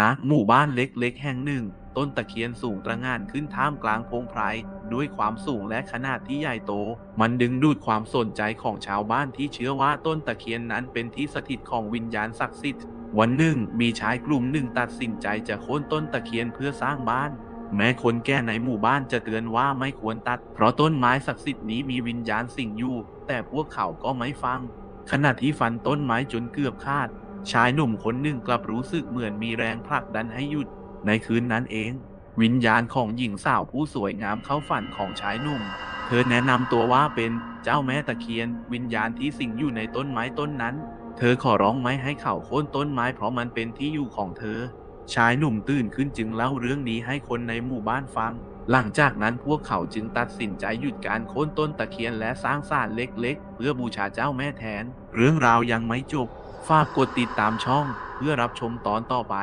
ณหมู่บ้านเล็กๆ แห่งหนึ่ง ต้นตะเคียนสูงตระหง่านขึ้นท่ามกลางพงไพรด้วยความสูงและขนาดที่ใหญ่โต มันดึงดูดความสนใจของชาวบ้านที่เชื่อว่าต้นตะเคียนนั้นเป็นที่สถิตของวิญญาณศักดิ์สิทธิ์ วันหนึ่งมีชายกลุ่มหนึ่งตัดสินใจจะโค่นต้นตะเคียนเพื่อสร้างบ้าน แม้คนแก่ในหมู่บ้านจะเตือนว่าไม่ควรตัด เพราะต้นไม้ศักดิ์สิทธิ์นี้มีวิญญาณสิงอยู่ แต่พวกเขาก็ไม่ฟัง ขณะที่ฟันต้นไม้จนเกือบขาด ชายหนุ่มคนหนึ่งกลับรู้สึกเหมือนมีแรงผลักดันให้หยุด ในคืนนั้นเอง วิญญาณของหญิงสาวผู้สวยงามเข้าฝันของชายหนุ่ม เธอแนะนำตัวว่าเป็นเจ้าแม่ตะเคียน วิญญาณที่สิงอยู่ในต้นไม้ต้นนั้น เธอขอร้องไม่ให้เขาโค่นต้นไม้เพราะมันเป็นที่อยู่ของเธอ ชายหนุ่มตื่นขึ้นจึงเล่าเรื่องนี้ให้คนในหมู่บ้านฟัง หลังจากนั้นพวกเขาจึงตัดสินใจหยุดการโค่นต้นตะเคียนและสร้างศาลเล็ก ๆ เพื่อบูชาเจ้าแม่แทน เรื่องราวยังไม่จบ ฝากกดติดตามช่องเพื่อรับชมตอนต่อไป